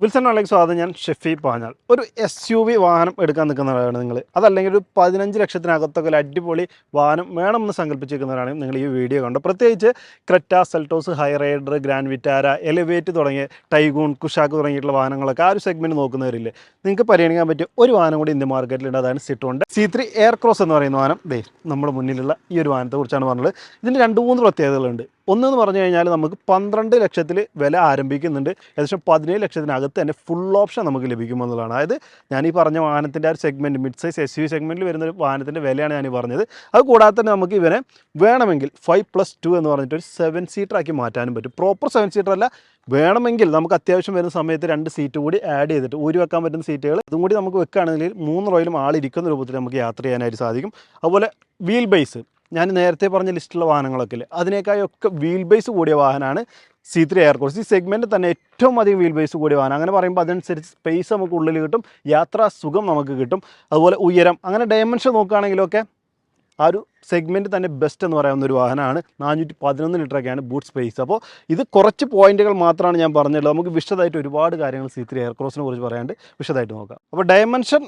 Wilson Alex സ്വാഗതം ഞാൻ ഷെഫി പാഞ്ഞാൽ ഒരു എസ് യു വി വാഹനം എടുക്കാൻ നിൽക്കുന്നവരാണ് നിങ്ങൾ. അതല്ലെങ്കിൽ ഒരു പതിനഞ്ച് ലക്ഷത്തിനകത്തൊക്കെ ഒരു അടിപൊളി വാഹനം വേണമെന്ന് സങ്കല്പിച്ചിരിക്കുന്നവരാണ് നിങ്ങൾ ഈ വീഡിയോ കണ്ടു പ്രത്യേകിച്ച് Creta Seltos Hyryder Grand Vitara Elevate തുടങ്ങിയ ടൈഗൂൺ കുഷാക്ക് തുടങ്ങിയിട്ടുള്ള വാഹനങ്ങളൊക്കെ ആ ഒരു സെഗ്മെന്റ് നോക്കുന്നവരില്ലേ? നിങ്ങൾക്ക് പരിഗണിക്കാൻ പറ്റിയ ഒരു വാഹനം കൂടി ഇന്ത്യൻ മാർക്കറ്റിലുണ്ട്. അതാണ് Citroen C three air cross എന്ന് പറയുന്ന വാഹനം. ദേ നമ്മുടെ മുന്നിലുള്ള ഈ ഒരു വാഹനത്തെ കുറിച്ചാണ് പറഞ്ഞത്. ഇതിന് രണ്ട് മൂന്ന് പ്രത്യേകതകളുണ്ട്. ഒന്നെന്ന് പറഞ്ഞു കഴിഞ്ഞാൽ നമുക്ക് പന്ത്രണ്ട് ലക്ഷത്തിൽ വില ആരംഭിക്കുന്നുണ്ട്. ഏകദേശം പതിനേഴ് ലക്ഷത്തിനകത്ത് തന്നെ ഫുൾ ഓപ്ഷൻ നമുക്ക് ലഭിക്കുമെന്നുള്ളതാണ്. അതായത് ഞാൻ ഈ പറഞ്ഞ വാഹനത്തിന്റെ ആ ഒരു segment mid size S U സെഗ്മെന്റിൽ വരുന്ന ഒരു വാഹനത്തിന്റെ വിലയാണ് ഞാൻ ഈ പറഞ്ഞത്. അത് കൂടാതെ തന്നെ നമുക്ക് ഇവനെ വേണമെങ്കിൽ ഫൈവ് പ്ലസ് ടു എന്ന് പറഞ്ഞിട്ട് ഒരു സെവൻ സീറ്റർ ആക്കി മാറ്റാനും പറ്റും. പ്രോപ്പർ സെവൻ സീറ്റർ അല്ല വേണമെങ്കിൽ നമുക്ക് അത്യാവശ്യം വരുന്ന സമയത്ത് രണ്ട് സീറ്റ് കൂടി ആഡ് ചെയ്തിട്ട് ഊരി വെക്കാൻ പറ്റുന്ന സീറ്റുകൾ അതും കൂടി നമുക്ക് വെക്കുകയാണെങ്കിൽ മൂന്ന് റോയിലും ആളിരിക്കുന്ന രൂപത്തിൽ നമുക്ക് യാത്ര ചെയ്യാനായിട്ട് സാധിക്കും. അതുപോലെ വീൽ ബേസ് ഞാൻ നേരത്തെ പറഞ്ഞ ലിസ്റ്റിലുള്ള വാഹനങ്ങളൊക്കെ ഇല്ലേ? അതിനേക്കായൊക്കെ വീൽ ബേസ് കൂടിയ വാഹനമാണ് സി ത്രീ എയർ കോഴ്സ് ഈ സെഗ്മെന്റ് തന്നെ ഏറ്റവും അധികം വീൽ ബേസ് കൂടിയ വാഹനം. അങ്ങനെ പറയുമ്പോൾ അതിനനുസരിച്ച് സ്പേസ് നമുക്ക് ഉള്ളിൽ കിട്ടും യാത്രാ സുഖം നമുക്ക് കിട്ടും. അതുപോലെ ഉയരം അങ്ങനെ ഡയമെൻഷൻ നോക്കുകയാണെങ്കിലൊക്കെ ആ ഒരു സെഗ്മെന്റ് തന്നെ ബെസ്റ്റ് എന്ന് പറയാവുന്ന ഒരു വാഹനമാണ്. നാനൂറ്റി പതിനൊന്ന് ലിറ്ററൊക്കെയാണ് ബൂട്ട് സ്പേസ് അപ്പോൾ ഇത് കുറച്ച് പോയിന്റുകൾ മാത്രമാണ് ഞാൻ പറഞ്ഞുള്ളത്. നമുക്ക് വിശദമായിട്ട് ഒരുപാട് കാര്യങ്ങൾ സി ത്രീ എയർക്രോസിനെ കുറിച്ച് പറയാണ്ട് വിശദമായിട്ട് നോക്കാം. അപ്പോൾ ഡയമെൻഷൻ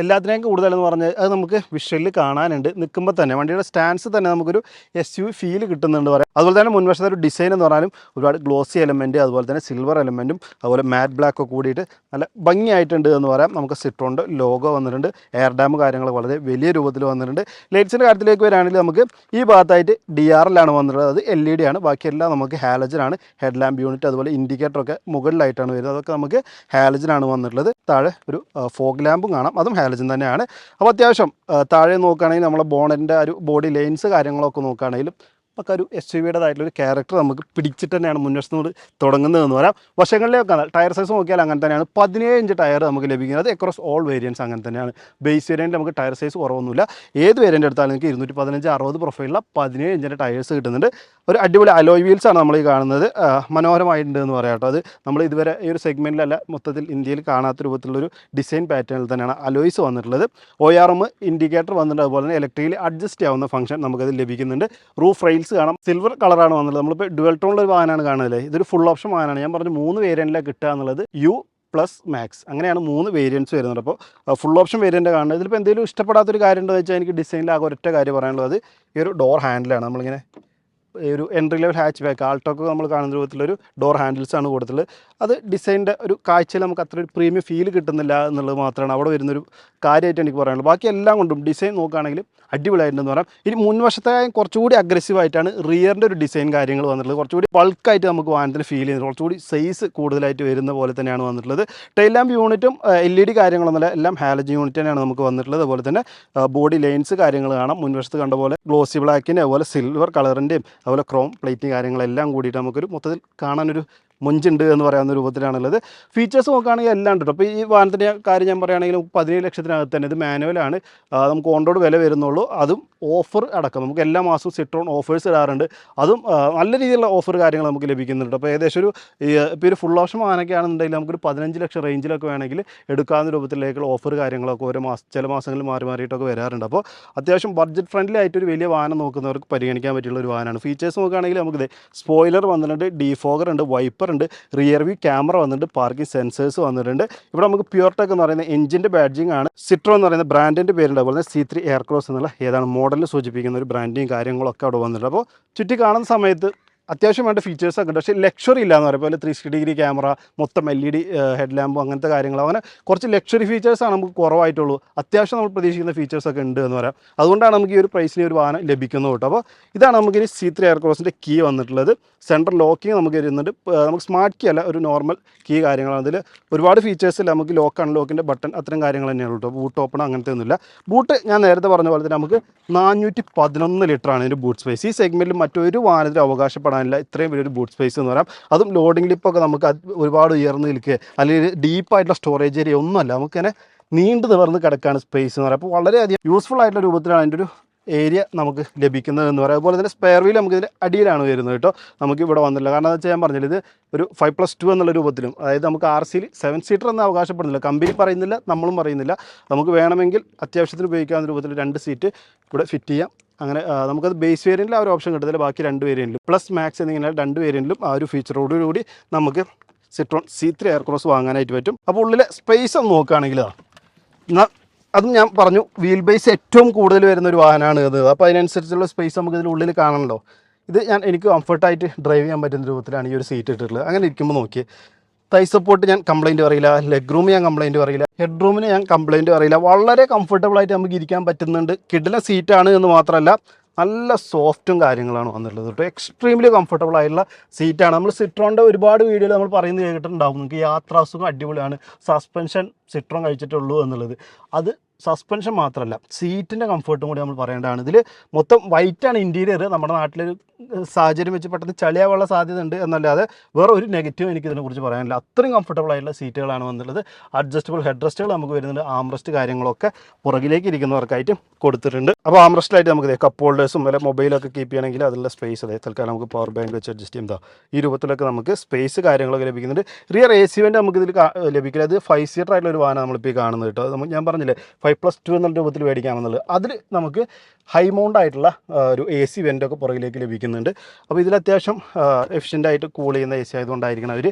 എല്ലാത്തിനേക്കും കൂടുതലെന്ന് പറഞ്ഞാൽ അത് നമുക്ക് വിഷ്വലിൽ കാണാനുണ്ട്. നിൽക്കുമ്പോൾ തന്നെ വണ്ടിയുടെ സ്റ്റാൻസ് തന്നെ നമുക്കൊരു എസ് യു ഫീൽ കിട്ടുന്നുണ്ട് പറയാം. അതുപോലെ തന്നെ മുൻവശത്തെ ഒരു ഡിസൈൻ എന്ന് പറഞ്ഞാലും ഒരുപാട് ഗ്ലോസി എലമെന്റ് അതുപോലെ തന്നെ സിൽവർ എലമെന്റും അതുപോലെ മാറ്റ് ബ്ലാക്ക് ഒക്കെ കൂടിയിട്ട് നല്ല ഭംഗിയായിട്ടുണ്ട് എന്ന് പറയാം. നമുക്ക് സിട്രോണ്ട് ലോഗോ വന്നിട്ടുണ്ട്. എയർ ഡാം കാര്യങ്ങൾ വളരെ വലിയ രൂപത്തിൽ വന്നിട്ടുണ്ട്. ലൈറ്റ്സിന്റെ കാര്യത്തിലേക്ക് വരികയാണെങ്കിൽ നമുക്ക് ഈ ഭാഗത്തായിട്ട് ഡി ആർ എല്ലാണ് വന്നിട്ടുള്ളത്. അത് എൽ ഇ ഡി ആണ്. ബാക്കിയെല്ലാം നമുക്ക് ഹാലജനാണ് ഹെഡ് ലാമ്പ് യൂണിറ്റ് അതുപോലെ ഇൻഡിക്കേറ്ററൊക്കെ മുകളിലായിട്ടാണ് വരുന്നത്. അതൊക്കെ നമുക്ക് ഹാലജൻ ആണ് വന്നിട്ടുള്ളത്. താഴെ ഒരു ഫോഗ് ലാമ്പും കാണാം. അതും ഹാലജൻ തന്നെയാണ്. അപ്പോൾ അത്യാവശ്യം താഴെ നോക്കുകയാണെങ്കിൽ നമ്മളെ ബോണറ്റിന്റെ ഒരു ബോഡി ലൈൻസ് കാര്യങ്ങളൊക്കെ നോക്കുകയാണെങ്കിലും ഒക്കെ ഒരു എസ് യു വിയുടേതായിട്ടുള്ള ഒരു ക്യാരക്ടർ നമുക്ക് പിടിച്ചിട്ട് തന്നെയാണ് മുൻവശത്തോട് തുടങ്ങുന്നതെന്ന് പറയാം. വശങ്ങളിലേക്ക് ടയർ സൈസ് നോക്കിയാൽ അങ്ങനെ തന്നെയാണ്. പതിനേഴ് ഇഞ്ച് ടയർ നമുക്ക് ലഭിക്കുന്നത്. അക്രോസ് ഓൾ വേരിയൻസ് അങ്ങനെ തന്നെയാണ്. ബേസ് വേരിയന്റ് നമുക്ക് ടയർ സൈസ് കുറവൊന്നുമില്ല. ഏത് വേരിയന്റ് എടുത്താലും നിങ്ങൾക്ക് ഇരുന്നൂറ്റി പതിനഞ്ച് അറുപത് പ്രൊഫൈലുള്ള പതിനേഴ് ഇഞ്ചിന്റെ ടയേഴ്സ് കിട്ടുന്നുണ്ട്. ഒരു അടിപൊളി അലോയ് വീൽസാണ് നമ്മൾ ഈ കാണുന്നത്. മനോഹരമായിട്ടുണ്ട് എന്ന് പറയാം അത് നമ്മൾ ഇതുവരെ ഈ ഒരു സെഗ്മെന്റിലല്ല മൊത്തത്തിൽ ഇന്ത്യയിൽ കാണാത്ത രൂപത്തിലുള്ളൊരു ഡിസൈൻ പാറ്റേണിൽ തന്നെയാണ് അലോയ്സ് വന്നിട്ടുള്ളത്. ഒ ആർ എം ഇൻഡിക്കേറ്റർ വന്നിട്ടുണ്ട്. അതുപോലെ തന്നെ ഇലക്ട്രിക്കലി അഡ്ജസ്റ്റ് ആവുന്ന ഫംഗ്ഷൻ നമുക്കത് ലഭിക്കുന്നുണ്ട്. റൂഫ് റെയിൽസ് കാണാം. സിൽവർ കളറാണ് വന്നത് നമ്മളിപ്പോൾ ഡുവൽ ടോണിൽ ഒരു വാഹനമാണ് കാണുന്നത് ഇതൊരു ഫുൾ ഓപ്ഷൻ വാഹനമാണ്. ഞാൻ പറഞ്ഞു മൂന്ന് വേരിയന്റിലാണ് കിട്ടുക എന്നുള്ളത്. യു പ്ലസ് മാക്സ് അങ്ങനെയാണ് മൂന്ന് വേരിയൻസ് വരുന്നത്. അപ്പോൾ ഫുൾ ഓപ്ഷൻ വേരിയന്റ് കാണുന്നത്. ഇതിലിപ്പോൾ എന്തെങ്കിലും ഇഷ്ടപ്പെടാത്തൊരു കാര്യം എന്താണെന്ന് വെച്ചാൽ എനിക്ക് ഡിസൈനിൽ ആകെ ഒരൊറ്റ കാര്യം പറയാനുള്ളത്. ഈ ഒരു ഡോർ ഹാൻഡിലാണ് നമ്മളിങ്ങനെ ഒരു എൻട്രി ലെവൽ ഹാച്ച് ബാക്ക് ആൾട്ടോക്ക് നമ്മൾ കാണുന്ന രൂപത്തിലൊരു ഡോർ ഹാൻഡിൽസ് ആണ് കൊടുത്തിട്ടുള്ളത്. അത് ഡിസൈനിന്റെ ഒരു കാഴ്ചയിൽ നമുക്ക് അത്ര ഒരു പ്രീമിയം ഫീൽ കിട്ടുന്നില്ല എന്നുള്ളത് മാത്രമാണ് അവിടെ വരുന്നൊരു കാര്യമായിട്ട് എനിക്ക് പറയാനുള്ളത്. ബാക്കി എല്ലാം കൊണ്ടും ഡിസൈൻ നോക്കുകയാണെങ്കിൽ അടിപൊളിയായിട്ടുണ്ടെന്ന് പറയാം. ഇനി മുൻവശത്തെ കുറച്ചുകൂടി അഗ്രസീവായിട്ടാണ് റിയറിന്റെ ഒരു ഡിസൈൻ കാര്യങ്ങൾ വന്നിട്ടുള്ളത്. കുറച്ചുകൂടി ബൾക്കായിട്ട് നമുക്ക് വാഹനത്തിന് ഫീൽ ചെയ്യുന്നത്. കുറച്ചുകൂടി സൈസ് കൂടുതലായിട്ട് വരുന്ന പോലെ തന്നെയാണ് വന്നിട്ടുള്ളത്. ടെയിൽ ലാമ്പ് യൂണിറ്റും എൽ ഇ ഡി കാര്യങ്ങളൊന്നുമില്ല എല്ലാം ഹാലജൻ യൂണിറ്റ് തന്നെയാണ് നമുക്ക് വന്നിട്ടുള്ളത്. അതുപോലെ തന്നെ ബോഡി ലൈൻസ് കാര്യങ്ങൾ കാണാം. മുൻവശത്ത് കണ്ട പോലെ ഗ്ലോസി ബ്ലാക്കിന്റെ അതുപോലെ സിൽവർ കളറിന്റെയും അതുപോലെ ക്രോം പ്ലേറ്റ് കാര്യങ്ങളെല്ലാം കൂടിയിട്ട് നമുക്കൊരു മൊത്തത്തിൽ കാണാനൊരു മൊഞ്ചുണ്ട് എന്ന് പറയാവുന്ന രൂപത്തിലാണുള്ളത്. ഫീച്ചേഴ്സ് നോക്കുകയാണെങ്കിൽ എല്ലാം ഉണ്ട് അപ്പോൾ ഈ വാഹനത്തിന്റെ കാര്യം ഞാൻ പറയുകയാണെങ്കിൽ പതിനേഴ് ലക്ഷത്തിനകത്ത് തന്നെ ഇത് മാനുവലാണ് നമുക്ക് ഓൺറോഡ് വില വരുന്നുള്ളൂ. അതും ഓഫർ അടക്കം. നമുക്ക് എല്ലാ മാസവും സിട്രോൺ ഓഫേഴ്സ് ഇടാറുണ്ട്. അതും നല്ല രീതിയിലുള്ള ഓഫർ കാര്യങ്ങൾ നമുക്ക് ലഭിക്കുന്നുണ്ട് അപ്പോൾ ഏകദേശം ഒരു ഇപ്പോൾ ഒരു ഫുൾ ഓപ്ഷൻ വാഹനമൊക്കെ ആണെന്നുണ്ടെങ്കിൽ നമുക്കൊരു പതിനഞ്ച് ലക്ഷം റേഞ്ചിലൊക്കെ വേണമെങ്കിൽ എടുക്കാവുന്ന രൂപത്തിലേക്കുള്ള ഓഫർ കാര്യങ്ങളൊക്കെ ഓരോ മാസം ചില മാസങ്ങളിൽ മാറി മാറിയിട്ടൊക്കെ വരാറുണ്ട്. അപ്പോൾ അത്യാവശ്യം ബഡ്ജറ്റ് ഫ്രണ്ട്ലി ആയിട്ട് ഒരു വലിയ വാഹനം നോക്കുന്നവർക്ക് പരിഗണിക്കാൻ പറ്റിയുള്ള ഒരു വാഹനമാണ്. ഫീച്ചേഴ്സ് നോക്കുകയാണെങ്കിൽ നമുക്കിത് സ്പോയിലർ വന്നിട്ടുണ്ട് ഡീഫോഗർ ഉണ്ട് വൈപ്പർ ഉണ്ട്. റിയർ വ്യൂ ക്യാമറ വന്നിട്ടുണ്ട്. പാർക്കിംഗ് സെൻസേഴ്സ് വന്നിട്ടുണ്ട്. ഇവിടെ നമുക്ക് പ്യൂർടെക് എന്ന് പറയുന്ന എഞ്ചിന്റെ ബാഡ്ജിങ് ആണ്. സിട്രോ എന്ന് പറയുന്ന ബ്രാൻഡിന്റെ പേരുണ്ട്. അതുപോലെ സി ത്രീ എയർക്രോസ് എന്നുള്ള ഏതാണ് മോഡലിൽ സൂചിപ്പിക്കുന്ന ഒരു ബ്രാൻഡിങ് കാര്യങ്ങളൊക്കെ അവിടെ വന്നിട്ടുണ്ട്. അപ്പോൾ ചുറ്റി കാണുന്ന സമയത്ത് അത്യാവശ്യം വേണ്ട ഫീച്ചേഴ്സ് ഒക്കെ ഉണ്ട്. പക്ഷേ ലക്ഷറി ഇല്ല എന്ന് പറയുമ്പോൾ ത്രീ സിക്സ്റ്റി ഡിഗ്രി ക്യാമറ മൊത്തം L E D head lamp അങ്ങനത്തെ കാര്യങ്ങൾ അങ്ങനെ കുറച്ച് ലക്ഷറി ഫീച്ചേഴ്സാണ് നമുക്ക് കുറവായിട്ടുള്ളൂ. അത്യാവശ്യം നമ്മൾ പ്രതീക്ഷിക്കുന്ന ഫീച്ചേഴ്സ് ഒക്കെ ഉണ്ട് എന്ന് പറയാം. അതുകൊണ്ടാണ് നമുക്ക് ഈ ഒരു പ്രൈസിന് ഒരു വാഹനം ലഭിക്കുന്നത് കേട്ടോ. അപ്പോൾ ഇതാണ് നമുക്ക് ഇനി സി ത്രീ എയർക്രോസിന്റെ കീ വന്നിട്ടുള്ളത്. സെൻട്രൽ ലോക്കിങ് നമുക്ക് വരുന്നുണ്ട് നമുക്ക് സ്മാർട്ട് കീ അല്ല ഒരു നോർമൽ കീ കാര്യങ്ങളാണ്. അതിൽ ഒരുപാട് ഫീച്ചേഴ്സ് ഇല്ല. നമുക്ക് ലോക്ക് അൺലോക്കിന്റെ ബട്ടൺ അത്തരം കാര്യങ്ങൾ തന്നെയാണ് കേട്ടോ. ബൂട്ട് ഓപ്പൺ അങ്ങനത്തെ ഒന്നുമില്ല. ബൂട്ട് ഞാൻ നേരത്തെ പറഞ്ഞ പോലെ തന്നെ നമുക്ക് നാനൂറ്റി പതിനൊന്ന് ലിറ്ററാണ് ഇതിന്റെ ബൂട്ട് സ്പേസ് ഈ സെഗ്മെന്റിൽ മറ്റൊരു വാഹനത്തിൽ അവകാശപ്പെടാനില്ല ഇത്രയും വലിയൊരു ബൂട്ട് സ്പേസ് എന്ന് പറയാം. അതും ലോഡിംഗ് ലിപ്പൊക്കെ നമുക്ക് ഒരുപാട് ഉയർന്ന് നിൽക്കുക. അല്ലെങ്കിൽ ഡീപ്പായിട്ടുള്ള സ്റ്റോറേജ് ഏരിയ ഒന്നുമല്ല. നമുക്കിങ്ങനെ നീണ്ടു നിവർന്ന് കിടക്കാണ് സ്പേസ് എന്ന് പറയാം. അപ്പോൾ വളരെയധികം യൂസ്ഫുൾ ആയിട്ടുള്ള രൂപത്തിലാണ് അതിന്റെ ഒരു ഏരിയ നമുക്ക് ലഭിക്കുന്നത് എന്ന് പറയാം. അതുപോലെ തന്നെ സ്പെയർ വീൽ നമുക്ക് ഇതിന്റെ അടിയിലാണ് വരുന്നത് കേട്ടോ. നമുക്ക് ഇവിടെ വന്നില്ല കാരണം എന്താ വെച്ചാൽ ഞാൻ പറഞ്ഞില്ല ഇത് ഒരു ഫൈവ് പ്ലസ് ടു എന്നുള്ള രൂപത്തിലും അതായത് നമുക്ക് ആർ സിയിൽ സെവൻ സീറ്റർ എന്ന് അവകാശപ്പെടുന്നില്ല. കമ്പനി പറയുന്നില്ല നമ്മളും പറയുന്നില്ല. നമുക്ക് വേണമെങ്കിൽ അത്യാവശ്യത്തിന് ഉപയോഗിക്കാവുന്ന രൂപത്തിൽ രണ്ട് സീറ്റ് ഇവിടെ ഫിറ്റ് ചെയ്യാം. അങ്ങനെ നമുക്കത് ബേസ് വേരിയന്റിൽ ആ ഒരു ഓപ്ഷൻ കിട്ടത്തില്ല ബാക്കി രണ്ട് വേരിയന്റിലും പ്ലസ് മാക്സ് എന്നിങ്ങനെ രണ്ട് വേരിയന്റിലും ആ ഒരു ഫീച്ചറോടുകൂടി നമുക്ക് സിട്രോൺ സി ത്രീ എയർക്രോസ് വാങ്ങാനായിട്ട് പറ്റും. അപ്പോൾ ഉള്ളിലെ സ്പേസ് ഒന്ന് നോക്കുകയാണെങ്കിൽ എന്നാൽ അതും ഞാൻ പറഞ്ഞു വീൽ ബേസ് ഏറ്റവും കൂടുതൽ വരുന്ന ഒരു വാഹനമാണ് ഇത് അപ്പോൾ അതിനനുസരിച്ചുള്ള സ്പേസ് നമുക്ക് ഇതിന്റെ ഉള്ളിൽ കാണണമല്ലോ ഇത് ഞാൻ എനിക്ക് കംഫർട്ടായിട്ട് ഡ്രൈവ് ചെയ്യാൻ പറ്റുന്ന രൂപത്തിലാണ് ഈ ഒരു സീറ്റ് ഇട്ടിട്ടുള്ളത്. അങ്ങനെ ഇരിക്കുമ്പോൾ നോക്കി തൈ സപ്പോർട്ട് ഞാൻ കംപ്ലൈന്റ് പറയില്ല. ലെഗ് റൂം ഞാൻ കംപ്ലൈന്റ് പറയില്ല. ഹെഡ് റൂമിന് ഞാൻ കംപ്ലൈന്റ് പറയില്ല. വളരെ കംഫർട്ടബിൾ ആയിട്ട് നമുക്ക് ഇരിക്കാൻ പറ്റുന്നുണ്ട്. കിഡിലെ സീറ്റാണ് എന്ന് മാത്രമല്ല നല്ല സോഫ്റ്റും കാര്യങ്ങളാണ് വന്നിട്ടുള്ളത് കേട്ടോ. എക്സ്ട്രീംലി കംഫർട്ടബിൾ ആയിട്ടുള്ള സീറ്റാണ് നമ്മൾ സിട്രോണിന്റെ ഒരുപാട് വീഡിയോയിൽ നമ്മൾ പറയുന്നത് കേട്ടിട്ടുണ്ടാവും. നിങ്ങൾക്ക് യാത്രാസുഖം അടിപൊളിയാണ്. സസ്പെൻഷൻ സിട്രോൺ കഴിച്ചിട്ടുള്ളൂ എന്നുള്ളത്. അത് സസ്പെൻഷൻ മാത്രമല്ല സീറ്റിന്റെ കംഫർട്ടും കൂടി നമ്മൾ പറയേണ്ടതാണ്. ഇതിൽ മൊത്തം വൈറ്റാണ് ഇന്റീരിയർ നമ്മുടെ നാട്ടിലൊരു സാഹചര്യം വെച്ച് പെട്ടെന്ന് ചളിയാവാനുള്ള സാധ്യത ഉണ്ട് എന്നല്ലാതെ വേറെ ഒരു നെഗറ്റീവ് എനിക്ക് ഇതിനെക്കുറിച്ച് പറയാനില്ല. അത്രയും കംഫർട്ടബിൾ ആയിട്ടുള്ള സീറ്റുകളാണ് വന്നുള്ളത് അഡ്ജസ്റ്റബിൾ ഹെഡ് റെസ്റ്റുകൾ നമുക്ക് വരുന്നുണ്ട് ആംറസ്റ്റ് കാര്യങ്ങളൊക്കെ പുറകിലേക്ക് ഇരിക്കുന്നവർക്കായിട്ട് കൊടുത്തിട്ടുണ്ട്. അപ്പോൾ ആംറസ്റ്റിലായിട്ട് നമുക്ക് കപ്പ് ഹോൾഡേഴ്സും അല്ലെങ്കിൽ മൊബൈലൊക്കെ കീപ്പ് ചെയ്യണമെങ്കിൽ അതിലുള്ള സ്പേസ് അതെ തൽക്കാലം നമുക്ക് പവർ ബാങ്ക് വെച്ച് അഡ്ജസ്റ്റ് ചെയ്യുമ്പോൾ ഈ രൂപത്തിലൊക്കെ നമുക്ക് സ്പേസ് കാര്യങ്ങളൊക്കെ ലഭിക്കുന്നുണ്ട്. റിയർ എ സി നമുക്ക് ഇതിൽ ലഭിക്കില്ല. അത് ഫൈവ് സീറ്റർ ആയിട്ടുള്ള ഒരു വാഹനം നമ്മളിപ്പോൾ കാണുന്നത് കേട്ടോ. ഞാൻ പറഞ്ഞില്ലേ ഫൈവ് പ്ലസ് ടു എന്നുള്ള രൂപത്തിൽ മേടിക്കാമെന്നുള്ളത്. അതിൽ നമുക്ക് ഹൈ മൗണ്ട് ആയിട്ടുള്ള ഒരു എ സി വെന്റൊക്കെ പുറകിലേക്ക് ലഭിക്കുന്നുണ്ട്. അപ്പോൾ ഇതിൽ അത്യാവശ്യം എഫിഷ്യന്റ് ആയിട്ട് കൂൾ ചെയ്യുന്ന എ സി ആയതുകൊണ്ടായിരിക്കണം അവർ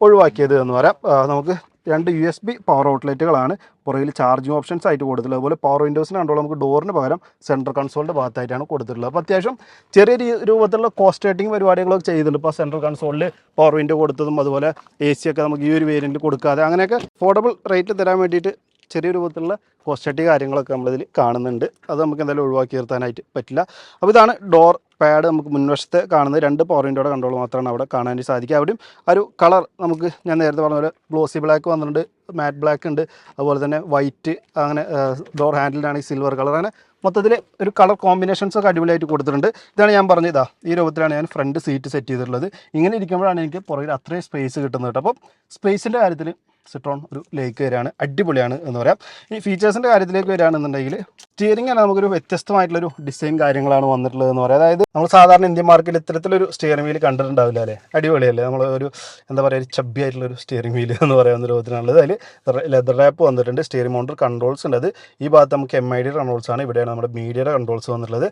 ഒഴിവാക്കിയത് എന്ന് പറയാം. നമുക്ക് രണ്ട് യു എസ് ബി പവർ ഔട്ട്ലെറ്റുകളാണ് പുറകിൽ ചാർജിങ് ഓപ്ഷൻസ് ആയിട്ട് കൊടുത്തിട്ടുള്ളത്. അതുപോലെ പവർ വിൻഡോസിന് കണ്ടോളം നമുക്ക് ഡോറിന് പകരം സെൻട്രൽ കൺസോളിന്റെ ഭാഗത്തായിട്ടാണ് കൊടുത്തിട്ടുള്ളത്. അപ്പോൾ അത്യാവശ്യം ചെറിയ രൂപത്തിലുള്ള കോസ്റ്റ് റേറ്റിംഗ് പരിപാടികളൊക്കെ ചെയ്തിട്ടുണ്ട്. ഇപ്പോൾ സെൻട്രൽ കൺസോളിൽ പവർ വിൻഡോ കൊടുത്തതും അതുപോലെ എ സി ഒക്കെ നമുക്ക് ഈ ഒരു വേരിയന്റിൽ കൊടുക്കാതെ അങ്ങനെയൊക്കെ അഫോർഡബിൾ റേറ്റ് തരാൻ വേണ്ടിയിട്ട് ചെറിയ രൂപത്തിലുള്ള കോസ്റ്ററ്റി കാര്യങ്ങളൊക്കെ നമ്മളിതിൽ കാണുന്നുണ്ട്. അത് നമുക്ക് എന്തായാലും ഒഴിവാക്കി നിർത്താനായിട്ട് പറ്റില്ല. അപ്പോൾ ഇതാണ് ഡോർ പാഡ് നമുക്ക് മുൻവശത്തെ കാണുന്നത്. രണ്ട് വിൻഡോയുടെ കൺട്രോൾ മാത്രമാണ് അവിടെ കാണാനായിട്ട് സാധിക്കുക. അവിടെയും ഒരു കളർ നമുക്ക് ഞാൻ നേരത്തെ പറഞ്ഞ പോലെ ഗ്ലോസി ബ്ലാക്ക് വന്നിട്ടുണ്ട് മാറ്റ് ബ്ലാക്ക് ഉണ്ട്. അതുപോലെ തന്നെ വൈറ്റ് അങ്ങനെ ഡോർ ഹാൻഡിലാണെങ്കിൽ സിൽവർ കളർ അങ്ങനെ മൊത്തത്തിൽ ഒരു കളർ കോമ്പിനേഷൻസ് ഒക്കെ അടിപൊളിയായിട്ട് കൊടുത്തിട്ടുണ്ട്. ഇതാണ് ഞാൻ പറഞ്ഞത്. ഇതാ ഈ രൂപത്തിലാണ് ഞാൻ ഫ്രണ്ട് സീറ്റ് സെറ്റ് ചെയ്തിട്ടുള്ളത്. ഇങ്ങനെ ഇരിക്കുമ്പോഴാണ് എനിക്ക് പുറകിൽ അത്രയും സ്പേസ് കിട്ടുന്നത് കേട്ടോ. അപ്പം സ്പേസിന്റെ കാര്യത്തിൽ സിട്രോൺ ഒരു ലേക്ക് വരികയാണ്. അടിപൊളിയാണ് എന്ന് പറയാം. ഇനി ഫീച്ചേഴ്സിന്റെ കാര്യത്തിലേക്ക് വരികയാണെന്നുണ്ടെങ്കിൽ സ്റ്റിയറിംഗ് ആണ് നമുക്കൊരു വ്യത്യസ്തമായിട്ടുള്ളൊരു ഡിസൈൻ കാര്യങ്ങളാണ് വന്നിട്ടുള്ളത് എന്ന് പറയാം. അതായത് നമ്മൾ സാധാരണ ഇന്ത്യൻ മാർക്കറ്റിൽ ഇത്തരത്തിലൊരു സ്റ്റിയറിംഗ് വീൽ കണ്ടിട്ടുണ്ടാവില്ല അല്ലേ? അടിപൊളിയല്ലേ? നമ്മൾ ഒരു എന്താ പറയുക ഒരു ചബ്ബി ആയിട്ടുള്ള ഒരു സ്റ്റിയറിംഗ് വീൽ എന്ന് പറയുന്ന രൂപത്തിലുള്ളത് അതിൽ ലെതർ ടാപ്പ് വന്നിട്ടുണ്ട് സ്റ്റിയറിംഗ് മൗണ്ടർ കൺട്രോൾസ് ഉണ്ട്. ഈ ഭാഗത്ത് നമുക്ക് എം ഐ ഡി കൺട്രോൾസ് ആണ്. ഇവിടെയാണ് നമ്മുടെ മീഡിയയുടെ കൺട്രോൾസ് വന്നിട്ടുള്ളത്.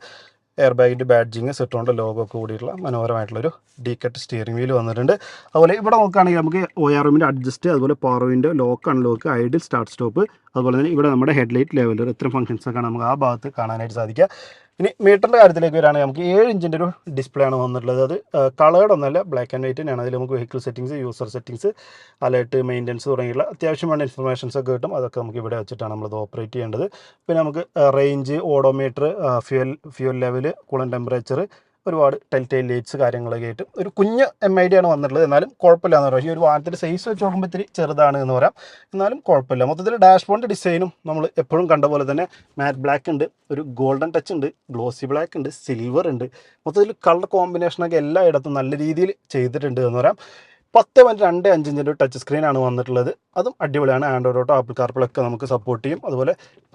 എയർ ബാഗിന്റെ ബാഡ്ജിങ് സെറ്റോണിന്റെ ലോഗോ ഒക്കെ കൂടിയിട്ടുള്ള മനോഹരമായിട്ടുള്ളൊരു ഡി കട്ട് സ്റ്റിയറിംഗ് വീൽ വന്നിട്ടുണ്ട്. അതുപോലെ ഇവിടെ നോക്കുകയാണെങ്കിൽ നമുക്ക് ഒ ആർ എമ്മിന്റെ അഡ്ജസ്റ്റ് അതുപോലെ പാറോവിന്റെ lock unlock idle start stop അതുപോലെ തന്നെ ഇവിടെ നമ്മുടെ ഹെഡ്ലൈറ്റ് ലെവലർ ഇത്രയും ഫംഗ്ഷൻസൊക്കെ നമുക്ക് ആ ഭാഗത്ത് കാണാനായിട്ട് സാധിക്കുക. ഇനി മീറ്ററിന്റെ കാര്യത്തിലേക്ക് വരികയാണെങ്കിൽ നമുക്ക് ഏഴ് ഇഞ്ചിന്റെ ഒരു ഡിസ്പ്ലേ ആണ് വന്നിട്ടുള്ളത്. അത് കളേർഡ് ഒന്നല്ല ബ്ലാക്ക് ആൻഡ് വൈറ്റ് തന്നെയാണ്. അതിൽ നമുക്ക് vehicle settings user settings alert maintenance തുടങ്ങിയുള്ള അത്യാവശ്യം വേണ്ട ഇൻഫർമേഷൻസ് ഒക്കെ കിട്ടും. അതൊക്കെ നമുക്ക് ഇവിടെ വെച്ചിട്ടാണ് നമ്മളത് ഓപ്പറേറ്റ് ചെയ്യേണ്ടത്. പിന്നെ നമുക്ക് range odometer fuel fuel level coolant temperature ഒരുപാട് ടെൽറ്റൈൽ ലൈറ്റ്സ് കാര്യങ്ങളൊക്കെ ആയിട്ട് ഒരു കുഞ്ഞ് എം ഐ ഡി ആണ് വന്നിട്ടുള്ളത്. എന്നാലും കുഴപ്പമില്ല എന്ന് പറയാം ഈ ഒരു വാഹനത്തിന്റെ സൈസ് വെച്ച് നോക്കുമ്പോൾ ഇത്തിരി ചെറുതാണ് എന്ന് പറയാം. എന്നാലും കുഴപ്പമില്ല. മൊത്തത്തിൽ ഡാഷ്ബോർഡിന്റെ ഡിസൈനും നമ്മൾ എപ്പോഴും കണ്ട പോലെ തന്നെ മാറ്റ് ബ്ലാക്ക് ഉണ്ട് ഒരു ഗോൾഡൻ ടച്ച് ഉണ്ട് ഗ്ലോസി ബ്ലാക്ക് ഉണ്ട് സിൽവർ ഉണ്ട്. മൊത്തത്തിൽ കളർ കോമ്പിനേഷനൊക്കെ എല്ലായിടത്തും നല്ല രീതിയിൽ ചെയ്തിട്ടുണ്ട് എന്ന് പറയാം. പത്ത് പോയിന്റ് രണ്ട് അഞ്ച് ഇഞ്ചിന്റെ ടച്ച് സ്ക്രീനാണ് വന്നിട്ടുള്ളത്. അതും അടിപൊളിയാണ്. ആൻഡ്രോയിഡ് ഓട്ടോ ആപ്പിൾ കാർപ്പിളൊക്കെ നമുക്ക് സപ്പോർട്ട് ചെയ്യും. അതുപോലെ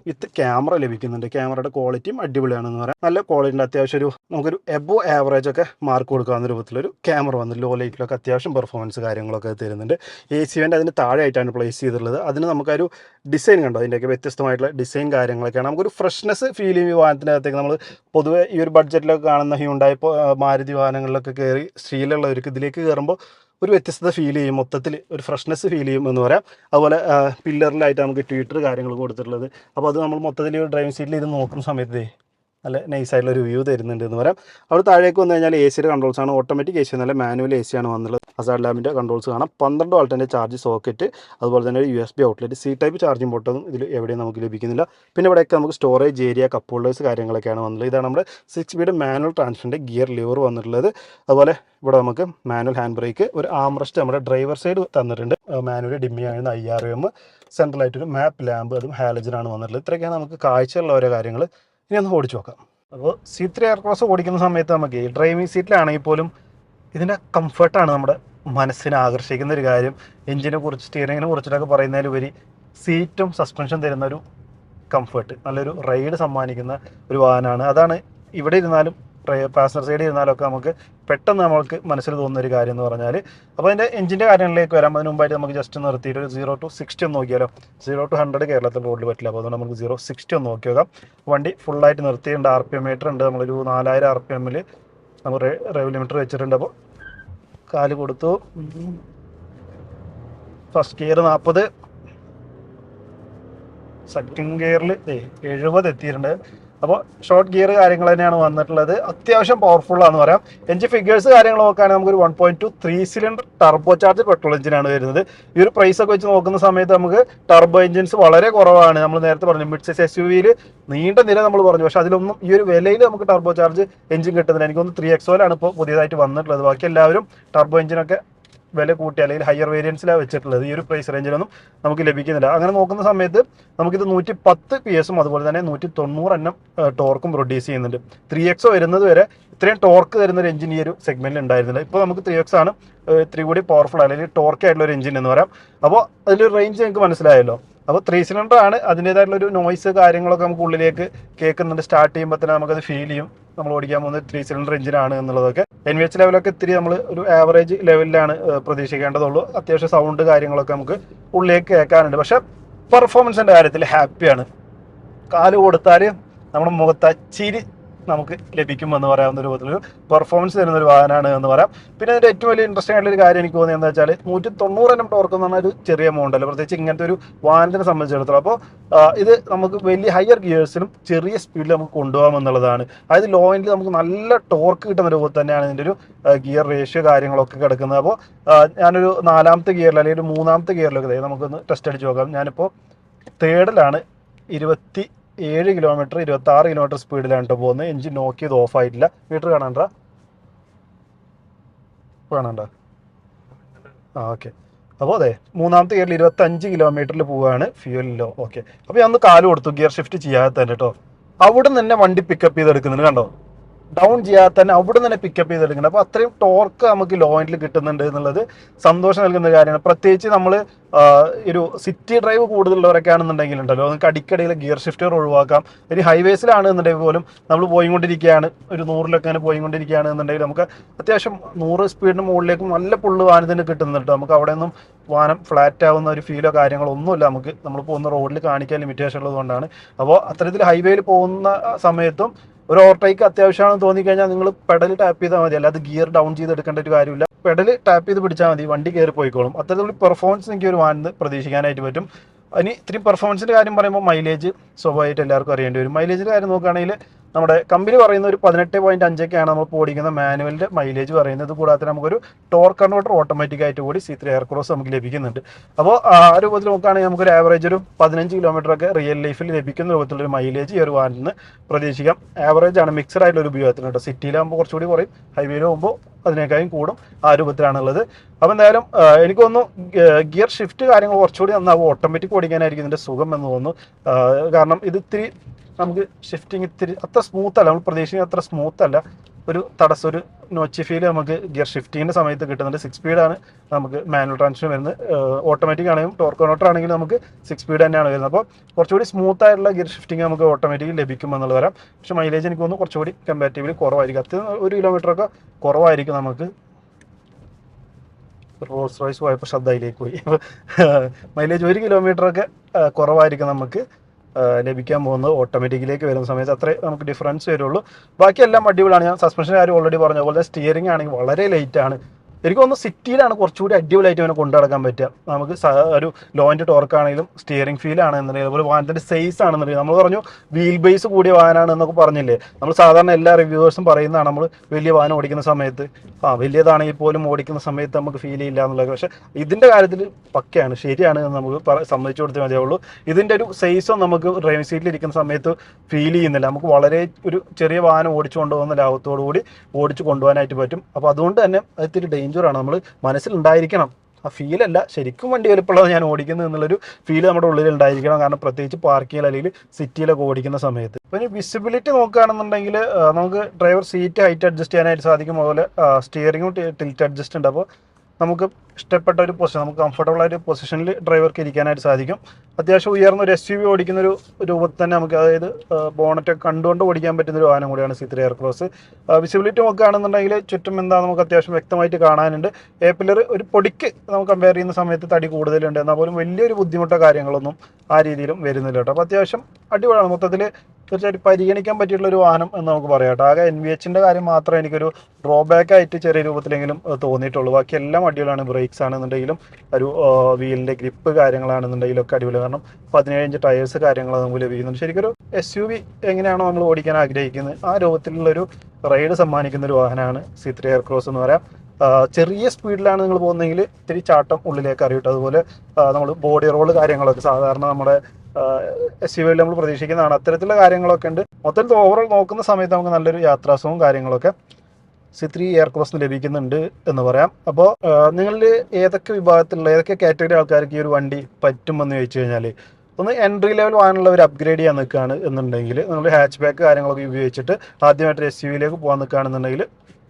വിത്ത് ക്യാമറ ലഭിക്കുന്നുണ്ട്. ക്യാമറയുടെ ക്വാളിറ്റിയും അടിപൊളിയാണെന്ന് പറയാം. നല്ല ക്വാളിറ്റിന്റെ അത്യാവശ്യം ഒരു നമുക്കൊരു എബോ ആവറേജ് ഒക്കെ മാർക്ക് കൊടുക്കാവുന്ന രൂപത്തിലൊരു ക്യാമറ വന്നു ലോ ലൈറ്റിലൊക്കെ അത്യാവശ്യം പെർഫോമൻസ് കാര്യങ്ങളൊക്കെ തരുന്നുണ്ട്. എ സി വേന്റെ അതിന് താഴെയായിട്ടാണ് പ്ലേസ് ചെയ്തിട്ടുള്ളത്. അതിന് നമുക്കൊരു ഡിസൈൻ കണ്ടോ? അതിന്റെയൊക്കെ വ്യത്യസ്തമായിട്ടുള്ള ഡിസൈൻ കാര്യങ്ങളൊക്കെയാണ്. നമുക്കൊരു ഫ്രഷ്നെസ് ഫീൽ ചെയ്യും ഈ വാഹനത്തിനകത്തേക്ക് നമ്മൾ പൊതുവേ ഈ ഒരു ബഡ്ജറ്റിലൊക്കെ കാണുന്ന ഹ്യൂണ്ടായി മാരുതി വാഹനങ്ങളിലൊക്കെ കയറി സ്റ്റീലുള്ളവർക്ക് ഇതിലേക്ക് കയറുമ്പോൾ ഒരു വ്യത്യസ്തത ഫീൽ ചെയ്യും. മൊത്തത്തിൽ ഒരു ഫ്രഷ്നെസ് ഫീൽ ചെയ്യും എന്ന് പറയാം. അതുപോലെ പില്ലറിലായിട്ട് നമുക്ക് ട്വീറ്റർ കാര്യങ്ങൾ കൊടുത്തിട്ടുള്ളത്. അപ്പോൾ അത് നമ്മൾ മൊത്തത്തിൽ ഡ്രൈവിംഗ് സീറ്റിൽ ഇത് നോക്കുന്ന സമയത്ത് നല്ല നൈസായിട്ടുള്ള ഒരു വ്യൂ തരുന്നുണ്ട് എന്ന് പറയാം. അവിടെ താഴേക്ക് വന്നു കഴിഞ്ഞാൽ എ സിയുടെ കൺട്രോൾസ് ആണ്. ഓട്ടോമാറ്റിക് എ സി എന്നല്ല മാനുവൽ എ സി ആണ് വന്നുള്ളത്. അസാഡ് ലാമ്പിന്റെ കൺട്രോൾസ് കാണാം. പന്ത്രണ്ട് വാൾട്ടിന്റെ ചാർജ് സോക്കറ്റ് അതുപോലെ തന്നെ ഒരു U S B outlet C type charging പോർട്ടൊന്നും ഇതിൽ എവിടെയും നമുക്ക് ലഭിക്കുന്നില്ല. പിന്നെ ഇവിടെയൊക്കെ നമുക്ക് സ്റ്റോറേജ് ഏരിയ കപ്പ് ഹോൾഡേഴ്സ് കാര്യങ്ങളൊക്കെയാണ് വന്നുള്ളത്. ഇതാണ് നമ്മുടെ സിക്സ് സ്പീഡ് മാനുവൽ ട്രാൻസ്ഫറിന്റെ ഗിയർ ലിവർ വന്നിട്ടുള്ളത്. അതുപോലെ ഇവിടെ നമുക്ക് മാനുവൽ ഹാൻഡ് ബ്രേക്ക് ഒരു ആംറസ്റ്റ് നമ്മുടെ ഡ്രൈവർ സൈഡ് തന്നിട്ടുണ്ട്. മാനുവൽ ഡിമ്മി ആയിരുന്ന ഐ ആർ എം സെൻട്രലായിട്ടൊരു മാപ്പ് ലാമ്പ് അതും ഹാലജനാണ് വന്നിട്ടുള്ളത്. ഇത്രയൊക്കെയാണ് നമുക്ക് കാഴ്ചയുള്ള ഓരോ കാര്യങ്ങൾ ഇനി ഒന്ന് ഓടിച്ചു നോക്കാം. അപ്പോൾ സി ത്രീ എയർക്രോസ് ഓടിക്കുന്ന സമയത്ത് നമുക്ക് ഡ്രൈവിംഗ് സീറ്റിലാണെങ്കിൽ പോലും ഇതിന്റെ കംഫർട്ടാണ് നമ്മുടെ മനസ്സിനെ ആകർഷിക്കുന്ന ഒരു കാര്യം. എഞ്ചിനെ കുറിച്ച് സ്റ്റിയറിങ്ങിനെ കുറിച്ചിട്ടൊക്കെ പറയുന്നതിലുപരി സീറ്റും സസ്പെൻഷൻ തരുന്ന ഒരു കംഫർട്ട് നല്ലൊരു റൈഡ് സമ്മാനിക്കുന്ന ഒരു വാഹനമാണ്. അതാണ് ഇവിടെ ഇരുന്നാലും പാസഞ്ചർ സൈഡിൽ ഇരുന്നാലൊക്കെ നമുക്ക് പെട്ടെന്ന് നമുക്ക് മനസ്സിൽ തോന്നുന്ന ഒരു കാര്യം എന്ന് പറഞ്ഞാൽ അപ്പോൾ അതിന്റെ എഞ്ചിന്റെ കാര്യങ്ങളിലേക്ക് വരാം. അതിന് മുമ്പായിട്ട് നമുക്ക് ജസ്റ്റ് നിർത്തിയിട്ട് ഒരു സീറോ ടു സിക്സ്റ്റി ഒന്ന് നോക്കിയാലോ? സീറോ ടു ഹൺഡ്രഡ് കേരളത്തിൽ റോഡിൽ പറ്റില്ല. അപ്പോൾ അതുകൊണ്ട് നമുക്ക് സീറോ സിക്സ്റ്റി ഒന്ന് നോക്കി നോക്കാം. വണ്ടി ഫുള്ളായിട്ട് നിർത്തിയിട്ടുണ്ട്. ആർ പി എം മീറ്റർ ഉണ്ട്. നമ്മളൊരു നാലായിരം ആർ പി എമ്മിൽ നമ്മൾ റെവ് ലിമിറ്റർ വെച്ചിട്ടുണ്ട്. അപ്പോൾ കാൽ കൊടുത്തു. ഫസ്റ്റ് ഗിയർ നാൽപ്പത്. സെക്കൻഡ് ഗിയറിൽ എഴുപത് എത്തിയിട്ടുണ്ട്. അപ്പോൾ ഷോർട്ട് ഗിയർ കാര്യങ്ങൾ തന്നെയാണ് വന്നിട്ടുള്ളത്. അത്യാവശ്യം പവർഫുൾ ആണെന്ന് പറയാം. എഞ്ചിൻ ഫിഗേഴ്സ് കാര്യങ്ങൾ നോക്കുകയാണെങ്കിൽ നമുക്ക് ഒരു one point two three cylinder turbo charge petrol എഞ്ചിനാണ് വരുന്നത്. ഈ ഒരു പ്രൈസ് ഒക്കെ വെച്ച് നോക്കുന്ന സമയത്ത് നമുക്ക് ടർബോ എഞ്ചിൻസ് വളരെ കുറവാണ്. നമ്മൾ നേരത്തെ പറഞ്ഞു മിഡ് സൈസ് എസ് യു വിയിൽ നീണ്ട നില നമ്മൾ പറഞ്ഞു. പക്ഷേ അതിലൊന്നും ഈ ഒരു വിലയിൽ നമുക്ക് ടർബോ ചാർജ് എഞ്ചിൻ കിട്ടുന്നില്ല. എനിക്കൊന്ന് ത്രീ എക്സോയിലാണ് ഇപ്പോൾ പുതിയതായിട്ട് വന്നിട്ടുള്ളത്. ബാക്കി എല്ലാവരും ടർബോ എഞ്ചിനൊക്കെ വില കൂട്ടി അല്ലെങ്കിൽ ഹയർ വേരിയൻസിലാണ് വെച്ചിട്ടുള്ളത്. ഈ ഒരു പ്രൈസ് റേഞ്ചിലൊന്നും നമുക്ക് ലഭിക്കുന്നില്ല. അങ്ങനെ നോക്കുന്ന സമയത്ത് നമുക്കിത് നൂറ്റി പത്ത് പി എസും അതുപോലെ തന്നെ നൂറ്റി തൊണ്ണൂറ് എണ്ണം ടോർക്കും പ്രൊഡ്യൂസ് ചെയ്യുന്നുണ്ട്. ത്രീ എക്സോ വരുന്നത് വരെ ഇത്രയും ടോർക്ക് തരുന്ന ഒരു എഞ്ചിൻ ഈ ഒരു സെഗ്മെന്റിൽ ഉണ്ടായിരുന്നില്ല. ഇപ്പോൾ നമുക്ക് ത്രീ എക്സ് ആണ് ഇത്തിരി കൂടി പവർഫുൾ അല്ലെങ്കിൽ ടോർക്ക് ആയിട്ടുള്ള ഒരു എഞ്ചിൻ എന്ന് പറയാം. അപ്പോൾ അതിലൊരു റേഞ്ച് നിങ്ങൾക്ക് മനസ്സിലായല്ലോ. അപ്പോൾ ത്രീ സിലിണ്ടർ ആണ്. അതിന്റേതായിട്ടുള്ള ഒരു നോയ്സ് കാര്യങ്ങളൊക്കെ നമുക്ക് ഉള്ളിലേക്ക് കേൾക്കുന്നുണ്ട്. സ്റ്റാർട്ട് ചെയ്യുമ്പോൾ തന്നെ നമുക്കത് ഫീൽ ചെയ്യും. നമ്മൾ ഓടിക്കാൻ പോകുന്നത് ത്രീ സിലിണ്ടർ എഞ്ചിനാണ് എന്നുള്ളതൊക്കെ. എൻ വി എച്ച് ലെവലൊക്കെ ഇത്തിരി നമ്മൾ ഒരു ആവറേജ് ലെവലിലാണ് പ്രതീക്ഷിക്കേണ്ടതുള്ളൂ. അത്യാവശ്യം സൗണ്ട് കാര്യങ്ങളൊക്കെ നമുക്ക് ഉള്ളിലേക്ക് കേൾക്കാനുണ്ട്. പക്ഷെ പെർഫോമൻസിന്റെ കാര്യത്തിൽ ഹാപ്പിയാണ് കാൽ കൊടുത്താൽ നമ്മുടെ മുഖത്ത് ചിരി നമുക്ക് ലഭിക്കുമെന്ന് പറയാവുന്ന രൂപത്തിലൊരു പെർഫോമൻസ് തരുന്ന ഒരു വാഹനമാണ് എന്ന് പറയാം. പിന്നെ അതിന്റെ ഏറ്റവും വലിയ ഇൻട്രസ്റ്റിംഗ് ആയിട്ടുള്ള ഒരു കാര്യം എനിക്ക് തോന്നിയത് എന്താ വെച്ചാൽ നൂറ്റി തൊണ്ണൂറ് എണ്ണം ടോർക്ക് എന്ന് പറഞ്ഞ ഒരു ചെറിയ എമൗണ്ട് അല്ല? പ്രത്യേകിച്ച് ഇങ്ങനത്തെ ഒരു വാഹനത്തിനെ സംബന്ധിച്ചിടത്തോളം. അപ്പോൾ ഇത് നമുക്ക് വലിയ ഹയർ ഗിയേഴ്സിലും ചെറിയ സ്പീഡിൽ നമുക്ക് കൊണ്ടുപോകാം എന്നുള്ളതാണ്. അതായത് ലോ എൻഡിൽ നമുക്ക് നല്ല ടോർക്ക് കിട്ടുന്ന രൂപത്തിൽ തന്നെയാണ് ഇതിന്റെ ഒരു ഗിയർ റേഷ്യോ കാര്യങ്ങളൊക്കെ കിടക്കുന്നത്. അപ്പോൾ ഞാനൊരു നാലാമത്തെ ഗിയറിൽ അല്ലെങ്കിൽ ഒരു മൂന്നാമത്തെ ഗിയറിലൊക്കെ നമുക്കൊന്ന് ടെസ്റ്റ് അടിച്ച് നോക്കാം. ഞാനിപ്പോൾ തേർഡിലാണ് ഇരുപത്തി ഏഴ് കിലോമീറ്റർ ഇരുപത്തി ആറ് കിലോമീറ്റർ സ്പീഡിലാണ് കേട്ടോ പോകുന്നത് എഞ്ചിൻ നോക്കി ഇത് ഓഫ് ആയിട്ടില്ല മീറ്റർ കാണണ്ട കാണണ്ട ആ ഓക്കെ അപ്പോൾ അതെ മൂന്നാമത്തെ ഗിയറിൽ ഇരുപത്തി അഞ്ച് കിലോമീറ്ററിൽ പോവുകയാണ് ഫ്യൂവലിലോ ഓക്കെ അപ്പോൾ ഞാൻ ഒന്ന് കാൽ കൊടുത്തു ഗിയർ ഷിഫ്റ്റ് ചെയ്യാതെ തന്നെ കേട്ടോ അവിടെ നിന്ന് തന്നെ വണ്ടി പിക്കപ്പ് ചെയ്തെടുക്കുന്നുണ്ട് കണ്ടോ? ഡൗൺ ചെയ്യാതെ തന്നെ അവിടെ തന്നെ പിക്കപ്പ് ചെയ്തെടുക്കുന്നത് അപ്പോൾ അത്രയും ടോർക്ക് നമുക്ക് ലോ എൻഡിൽ കിട്ടുന്നുണ്ട് എന്നുള്ളത് സന്തോഷം നൽകുന്ന കാര്യമാണ്. പ്രത്യേകിച്ച് നമ്മൾ ഒരു സിറ്റി ഡ്രൈവ് കൂടുതലുള്ളവരൊക്കെ ആണെന്നുണ്ടെങ്കിൽ ഉണ്ടല്ലോ നമുക്ക് അടിക്കടിയിൽ ഗിയർ ഷിഫ്റ്റർ ഒഴിവാക്കാം. ഒരു ഹൈവേസിലാണ് എന്നുണ്ടെങ്കിൽ പോലും നമ്മൾ പോയിക്കൊണ്ടിരിക്കുകയാണ്. ഒരു നൂറിലൊക്കെ അങ്ങനെ പോയിക്കൊണ്ടിരിക്കുകയാണ് എന്നുണ്ടെങ്കിൽ നമുക്ക് അത്യാവശ്യം നൂറ് സ്പീഡിന് മുകളിലേക്ക് നല്ല പുള്ള് വാനത്തിന് കിട്ടുന്നുണ്ട് നമുക്ക് അവിടെ നിന്നും വാനം ഫ്ലാറ്റ് ആവുന്ന ഒരു ഫീലോ കാര്യങ്ങളോ ഒന്നുമില്ല. നമുക്ക് നമ്മൾ പോകുന്ന റോഡിൽ കാണിക്കാൻ ലിമിറ്റേഷൻ ഉള്ളതുകൊണ്ടാണ്. അപ്പോൾ അത്തരത്തിൽ ഹൈവേയിൽ പോകുന്ന സമയത്തും ഒരു ഓവർടേക്ക് അത്യാവശ്യമാണെന്ന് തോന്നിക്കഴിഞ്ഞാൽ നിങ്ങൾ പെഡൽ ടാപ്പ് ചെയ്താൽ മതി. അല്ലാതെ ഗിയർ ഡൗൺ ചെയ്ത് എടുക്കേണ്ട ഒരു കാര്യമില്ല. പെഡൽ ടാപ്പ് ചെയ്ത് പിടിച്ചാൽ മതി. വണ്ടി കയറി പോയിക്കോളും. അത്തരത്തിലുള്ള പെർഫോമൻസ് എനിക്ക് ഒരു വാനിന്ന് പ്രതീക്ഷിക്കാനായിട്ട് പറ്റും. ഇനി ഇത്രയും പെർഫോമൻസിന്റെ കാര്യം പറയുമ്പോൾ മൈലേജ് സ്വാഭാവികമായിട്ട് എല്ലാവർക്കും അറിയേണ്ടി വരും. മൈലേജിന്റെ കാര്യം നോക്കുകയാണെങ്കിൽ നമ്മുടെ കമ്പനി പറയുന്ന ഒരു പതിനെട്ട് പോയിന്റ് അഞ്ചൊക്കെയാണ് നമ്മൾ ഓടിക്കുന്ന മാനുവലിന്റെ മൈലേജ് പറയുന്നത്. കൂടാതെ നമുക്കൊരു ടോർ കൺവേർട്ടർ ഓട്ടോമാറ്റിക് ആയിട്ട് കൂടി സി ത്രീ എയർക്രോസ് നമുക്ക് ലഭിക്കുന്നുണ്ട്. അപ്പോൾ ആ രൂപത്തിൽ നോക്കുകയാണെങ്കിൽ നമുക്കൊരു ആവറേജ് ഒരു പതിനഞ്ച് കിലോമീറ്റർ ഒക്കെ റിയൽ ലൈഫിൽ ലഭിക്കുന്ന രൂപത്തിലൊരു മൈലേജ് ഈ ഒരു വാനിൽ നിന്ന് പ്രതീക്ഷിക്കാം. ആവറേജ് ആണ് മിക്സഡ് ആയിട്ടുള്ള ഒരു ഉപയോഗത്തിന് കേട്ടോ. സിറ്റിയിലാകുമ്പോൾ കുറച്ചുകൂടി കുറയും. ഹൈവേയിൽ പോകുമ്പോൾ അതിനേക്കാളും കൂടും. ആ രൂപത്തിലാണുള്ളത്. അപ്പം എന്തായാലും എനിക്ക് തോന്നുന്നു ഗിയർ ഷിഫ്റ്റ് കാര്യങ്ങൾ കുറച്ചുകൂടി നന്നാവും. ഓട്ടോമാറ്റിക് ഓടിക്കാനായിരിക്കും ഇതിന്റെ സുഖം എന്ന് തോന്നുന്നു. കാരണം ഇത് ഇത്തിരി നമുക്ക് ഷിഫ്റ്റിംഗ് ഇത്തിരി അത്ര സ്മൂത്ത് അല്ല. നമ്മൾ പ്രതീക്ഷിക്കുന്ന അത്ര സ്മൂത്ത് അല്ല. ഒരു തടസ്സം ഒരു നോച്ചി ഫീൽ നമുക്ക് ഗിയർ ഷിഫ്റ്റിങ്ങിന്റെ സമയത്ത് കിട്ടുന്നുണ്ട്. സിക്സ് സ്പീഡാണ് നമുക്ക് മാനുവൽ ട്രാൻസ്മിഷൻ വരുന്നത്. ഓട്ടോമാറ്റിക് ആണെങ്കിലും ടോർക്ക് കൺവെർട്ടർ ആണെങ്കിലും നമുക്ക് സിക്സ് സ്പീഡ് തന്നെയാണ് വരുന്നത്. അപ്പോൾ കുറച്ചുകൂടി സ്മൂത്ത് ആയിട്ടുള്ള ഗിയർ ഷിഫ്റ്റിംഗ് നമുക്ക് ഓട്ടോമാറ്റിക്കലി ലഭിക്കും വരാം. പക്ഷേ മൈലേജ് എനിക്ക് തോന്നുന്നു കുറച്ചുകൂടി കമ്പാരിറ്റീവ്ലി കുറവായിരിക്കും. അത്യാവശ്യം ഒരു കിലോമീറ്ററൊക്കെ കുറവായിരിക്കും നമുക്ക്. റോൾസ് റോയ്സ് പോയപ്പോൾ ശ്രദ്ധയിലേക്ക് പോയി. മൈലേജ് ഒരു കിലോമീറ്ററൊക്കെ കുറവായിരിക്കും നമുക്ക്. ലഭിക്കാൻ പോകുന്നത് ഓട്ടോമാറ്റിക്കിലേക്ക് വരുന്ന സമയത്ത് അത്രേ നമുക്ക് ഡിഫറൻസ് വരുള്ളൂ. ബാക്കി എല്ലാം അടിപൊളിയാണ്. ഞാൻ സസ്പെൻഷൻ കാര്യം ഓൾറെഡി പറഞ്ഞ പോലെ സ്റ്റിയറിംഗ് ആണെങ്കിൽ വളരെ ലേറ്റ് ആണ്. എനിക്ക് തോന്നുന്നു സിറ്റിയിലാണ് കുറച്ചുകൂടി അടിപൊളിയായിട്ട് അവനെ കൊണ്ടു നടക്കാൻ പറ്റുക. നമുക്ക് ഒരു ലോന്റെ ടോർക്കാണെങ്കിലും സ്റ്റിയറിംഗ് ഫീൽ ആണെന്നുണ്ടെങ്കിൽ അതുപോലെ വാഹനത്തിന്റെ സൈസ് ആണെന്നുണ്ടെങ്കിൽ നമ്മൾ പറഞ്ഞു വീൽ ബേസ് കൂടിയ വാഹനമാണ് എന്നൊക്കെ പറഞ്ഞില്ലേ? നമ്മൾ സാധാരണ എല്ലാ റിവ്യൂവേഴ്സും പറയുന്നതാണ് നമ്മൾ വലിയ വാഹനം ഓടിക്കുന്ന സമയത്ത്. ആ വലിയതാണെങ്കിൽ പോലും ഓടിക്കുന്ന സമയത്ത് നമുക്ക് ഫീൽ ചെയ്യില്ല എന്നുള്ളത് പക്ഷേ ഇതിന്റെ കാര്യത്തിൽ പക്കയാണ് ശരിയാണ് എന്ന് നമുക്ക് സമ്മതിച്ചു കൊടുത്തേ മതിയാവുള്ളൂ ഇതിന്റെ ഒരു സൈസും നമുക്ക് ഡ്രൈവിംഗ് സീറ്റിൽ ഇരിക്കുന്ന സമയത്ത് ഫീൽ ചെയ്യുന്നില്ല. നമുക്ക് വളരെ ഒരു ചെറിയ വാഹനം ഓടിച്ചു കൊണ്ടുപോകുന്ന ലാഭത്തോടു കൂടി ഓടിച്ചു കൊണ്ടുപോകാനായിട്ട് പറ്റും. അപ്പോൾ അതുകൊണ്ട് തന്നെ ഇത്തിരി ഡേഞ്ചറാണ് നമ്മൾ മനസ്സിലുണ്ടായിരിക്കണം. ആ ഫീലല്ല ശരിക്കും വണ്ടി വലിപ്പമുള്ളത് ഞാൻ ഓടിക്കുന്നത് എന്നുള്ളൊരു ഫീൽ നമ്മുടെ ഉള്ളിൽ ഉണ്ടായിരിക്കണം കാരണം പ്രത്യേകിച്ച് പാർക്കിങ്ങിൽ അല്ലെങ്കിൽ സിറ്റിയിലൊക്കെ ഓടിക്കുന്ന സമയത്ത്. അപ്പോൾ ഇനി വിസിബിലിറ്റി നോക്കുകയാണെന്നുണ്ടെങ്കിൽ നമുക്ക് ഡ്രൈവർ സീറ്റ് ഹൈറ്റ് അഡ്ജസ്റ്റ് ചെയ്യാനായിട്ട് സാധിക്കും. അതുപോലെ സ്റ്റിയറിങ്ങും ടിൽറ്റ് അഡ്ജസ്റ്റ് ഉണ്ട്. അപ്പോൾ നമുക്ക് ഇഷ്ടപ്പെട്ട ഒരു പൊസിഷൻ നമുക്ക് കംഫർട്ടബിൾ ആയ ഒരു പൊസിഷനിൽ ഡ്രൈവർക്ക് ഇരിക്കാനായിട്ട് സാധിക്കും. അത്യാവശ്യം ഉയർന്ന ഒരു എസ് യു വി ഓടിക്കുന്ന ഒരു രൂപത്തിൽ തന്നെ നമുക്ക് അതായത് ബോണറ്റ് കണ്ടുകൊണ്ട് ഓടിക്കാൻ പറ്റുന്ന ഒരു വാഹനം കൂടിയാണ് C three air cross visibility നോക്കുകയാണെന്നുണ്ടെങ്കിൽ ചുറ്റും എന്താ നമുക്ക് അത്യാവശ്യം വ്യക്തമായിട്ട് കാണാനുണ്ട്. എ പില്ലർ ഒരു പൊടിക്ക് നമുക്ക് കമ്പയർ ചെയ്യുന്ന സമയത്ത് തടി കൂടുതലുണ്ട്. എന്നാൽ പോലും വലിയൊരു ബുദ്ധിമുട്ടോ കാര്യങ്ങളൊന്നും ആ രീതിയിലും വരുന്നില്ല കേട്ടോ. അപ്പോൾ അത്യാവശ്യം അടിപൊളിയാണ്. മൊത്തത്തിൽ തീർച്ചയായിട്ടും പരിഗണിക്കാൻ പറ്റിയിട്ടുള്ള ഒരു വാഹനം എന്ന് നമുക്ക് പറയാം കേട്ടോ. ആകെ എൻ വി എച്ചിന്റെ കാര്യം മാത്രമേ എനിക്കൊരു ഡ്രോബാക്ക് ആയിട്ട് ചെറിയ രൂപത്തിലെങ്കിലും തോന്നിയിട്ടുള്ളൂ. ബാക്കി എല്ലാം അടിപൊളിയാണ്. ബ്രേക്സ് ആണെന്നുണ്ടെങ്കിലും ഒരു വീലിന്റെ ഗ്രിപ്പ് കാര്യങ്ങളാണെന്നുണ്ടെങ്കിലും ഒക്കെ അടിപൊളി. കാരണം പതിനേഴ് ടയേഴ്സ് കാര്യങ്ങൾ നമുക്ക് ലഭിക്കുന്നുണ്ട് ശരിക്കും ഒരു എസ് യു വി എങ്ങനെയാണോ നമ്മൾ ഓടിക്കാൻ ആഗ്രഹിക്കുന്നത് ആ രൂപത്തിലുള്ളൊരു റൈഡ് സമ്മാനിക്കുന്ന ഒരു വാഹനമാണ് സി ത്രീ എയർ ക്രോസ് എന്ന് പറയാം. ചെറിയ സ്പീഡിലാണ് നിങ്ങൾ പോകുന്നതെങ്കിൽ ഇത്തിരി ചാട്ടം ഉള്ളിലേക്ക് അറിയിട്ട്. അതുപോലെ നമ്മൾ ബോഡി റോൾ കാര്യങ്ങളൊക്കെ സാധാരണ നമ്മുടെ എസ് യു വിയിൽ നമ്മൾ പ്രതീക്ഷിക്കുന്നതാണ്. അത്തരത്തിലുള്ള കാര്യങ്ങളൊക്കെ ഉണ്ട്. മൊത്തത്തിൽ ഓവറോൾ നോക്കുന്ന സമയത്ത് നമുക്ക് നല്ലൊരു യാത്രാസവും കാര്യങ്ങളൊക്കെ സി ത്രീ എയർ ക്രോസിന് ലഭിക്കുന്നുണ്ട് എന്ന് പറയാം. അപ്പോൾ നിങ്ങളിൽ ഏതൊക്കെ വിഭാഗത്തിലുള്ള ഏതൊക്കെ കാറ്റഗറി ആൾക്കാർക്ക് ഈ ഒരു വണ്ടി പറ്റുമെന്ന് ചോദിച്ചു കഴിഞ്ഞാൽ ഒന്ന് എൻട്രി ലെവൽ വാങ്ങാനുള്ള ഒരു അപ്ഗ്രേഡ് ചെയ്യാൻ നിൽക്കുകയാണ് എന്നുണ്ടെങ്കിൽ നമ്മൾ ഹാച്ച് ബാക്ക് കാര്യങ്ങളൊക്കെ ഉപയോഗിച്ചിട്ട് ആദ്യമായിട്ട് എസ് യു വിയിലേക്ക് പോകാൻ നിൽക്കുകയാണെന്നുണ്ടെങ്കിൽ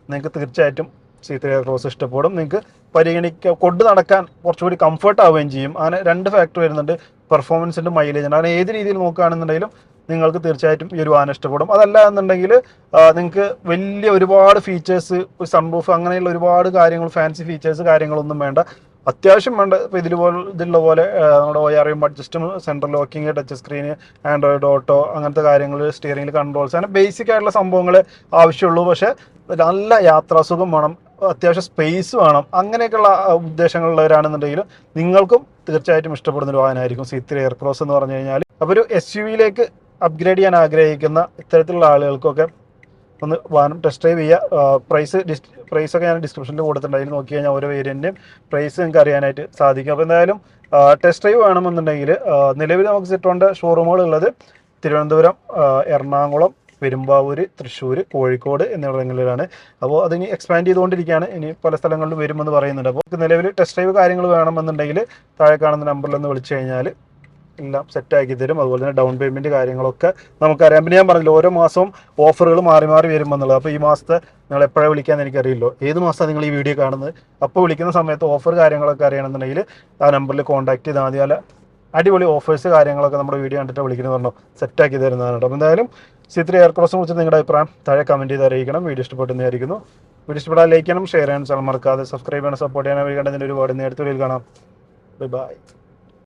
നിങ്ങൾക്ക് തീർച്ചയായിട്ടും സി ത്രീ ക്രോസ് ഇഷ്ടപ്പെടും. നിങ്ങൾക്ക് പരിഗണിക്കുക കൊണ്ട് നടക്കാൻ കുറച്ചുകൂടി കംഫർട്ട് ആവുകയും ചെയ്യും. അങ്ങനെ രണ്ട് ഫാക്ടർ വരുന്നുണ്ട്. പെർഫോമൻസിന്റെ മൈലേജ് ഉണ്ട് അങ്ങനെ ഏത് രീതിയിൽ നോക്കുകയാണെന്നുണ്ടെങ്കിലും നിങ്ങൾക്ക് തീർച്ചയായിട്ടും ഈ ഒരു വാഹനം ഇഷ്ടപ്പെടും. അതല്ല എന്നുണ്ടെങ്കിൽ നിങ്ങൾക്ക് വലിയ ഒരുപാട് ഫീച്ചേഴ്സ് ഒരു സൺറൂഫ് അങ്ങനെയുള്ള ഒരുപാട് കാര്യങ്ങൾ ഫാൻസി ഫീച്ചേഴ്സ് കാര്യങ്ങളൊന്നും വേണ്ട. അത്യാവശ്യം വേണ്ട. ഇപ്പോൾ ഇതിൽ പോലെ ഇതിലുള്ള പോലെ നമ്മുടെ O R M അഡ്ജസ്റ്റും central locking touch screen Android auto അങ്ങനത്തെ കാര്യങ്ങൾ സ്റ്റിയറിംഗിൽ കൺട്രോൾസ് അങ്ങനെ ബേസിക് ആയിട്ടുള്ള സംഭവങ്ങൾ ആവശ്യമുള്ളൂ. പക്ഷേ നല്ല യാത്രാസുഖം വേണം. അത്യാവശ്യം സ്പേസ് വേണം. അങ്ങനെയൊക്കെയുള്ള ഉദ്ദേശങ്ങളുള്ളവരാണെന്നുണ്ടെങ്കിൽ നിങ്ങൾക്കും തീർച്ചയായിട്ടും ഇഷ്ടപ്പെടുന്ന ഒരു വാഹനമായിരിക്കും. സി ത്രീ എയർ ക്രോസ് എന്ന് പറഞ്ഞു കഴിഞ്ഞാൽ അപ്പോൾ ഒരു എസ് യു വിയിലേക്ക് അപ്ഗ്രേഡ് ചെയ്യാൻ ആഗ്രഹിക്കുന്ന ഇത്തരത്തിലുള്ള ആളുകൾക്കൊക്കെ ഒന്ന് വാഹനം ടെസ്റ്റ് ഡ്രൈവ് ചെയ്യുക പ്രൈസ് പ്രൈസ് ഒക്കെ ഞാൻ ഡിസ്ക്രിപ്ഷനിൽ കൊടുത്തിട്ടുണ്ട്. അതിൽ നോക്കി കഴിഞ്ഞാൽ ഓരോ വേരിയന്റും പ്രൈസ് നിങ്ങൾക്ക് അറിയാനായിട്ട് സാധിക്കും. അപ്പോൾ എന്തായാലും ടെസ്റ്റ് ഡ്രൈവ് വേണമെന്നുണ്ടെങ്കിൽ നിലവിൽ നമുക്ക് സിറ്റോണിന്റെ ഷോറൂമുകൾ ഉള്ളത് തിരുവനന്തപുരം എറണാകുളം പെരുമ്പാവൂർ തൃശ്ശൂർ കോഴിക്കോട് എന്നിവിടങ്ങളിലാണ്. അപ്പോൾ അതിനി എക്സ്പാൻഡ് ചെയ്തുകൊണ്ടിരിക്കുകയാണ്. ഇനി പല സ്ഥലങ്ങളിലും വരുമെന്ന് പറയുന്നുണ്ട്. അപ്പോൾ നിലവിൽ ടെസ്റ്റ് ഡ്രൈവ് കാര്യങ്ങൾ വേണമെന്നുണ്ടെങ്കിൽ താഴെ കാണുന്ന നമ്പറിൽ ഒന്ന് വിളിച്ചു കഴിഞ്ഞാൽ എല്ലാം സെറ്റാക്കി തരും. അതുപോലെ തന്നെ ഡൗൺ പേയ്മെന്റ് കാര്യങ്ങളൊക്കെ നമുക്കറിയാം. പിന്നെ ഞാൻ പറഞ്ഞില്ല ഓരോ മാസവും ഓഫറുകൾ മാറി മാറി വരുമെന്നുള്ളത്. അപ്പോൾ ഈ മാസത്തെ നിങ്ങൾ എപ്പോഴാണ് വിളിക്കാമെന്ന് എനിക്കറിയില്ലോ. ഏത് മാസമാണ് നിങ്ങൾ ഈ വീഡിയോ കാണുന്നത്? അപ്പോൾ വിളിക്കുന്ന സമയത്ത് ഓഫർ കാര്യങ്ങളൊക്കെ അറിയണമെന്നുണ്ടെങ്കിൽ ആ നമ്പറിൽ കോൺടാക്ട് ചെയ്താൽ മതി. അടിപൊളി ഓഫേഴ്സ് കാര്യങ്ങളൊക്കെ നമ്മുടെ വീഡിയോ കണ്ടിട്ട് വിളിക്കുന്നത് പറഞ്ഞു. സെറ്റാക്കി തരുന്നതാണ് കേട്ടോ. അപ്പോൾ എന്തായാലും സി ത്രീ എയർ ക്രോസിനെ കുറിച്ച് നിങ്ങളുടെ അഭിപ്രായം താഴെ കമന്റ് ചെയ്ത് അറിയിക്കണം. വീഡിയോ ഇഷ്ടപ്പെട്ടെന്നായിരിക്കുന്നു വീഡിയോ ഇഷ്ടപ്പെടാൻ ലൈക്ക് ചെയ്യണം ഷെയർ ചെയ്യണം ചാനൽ മറക്കാതെ സബ്സ്ക്രൈബ് ചെയ്യണം സപ്പോർട്ട് ചെയ്യാൻ വേണ്ടി കണ്ടതിന്റെ ഒരുപാട് നേരത്തെ കാണാം. Bye bye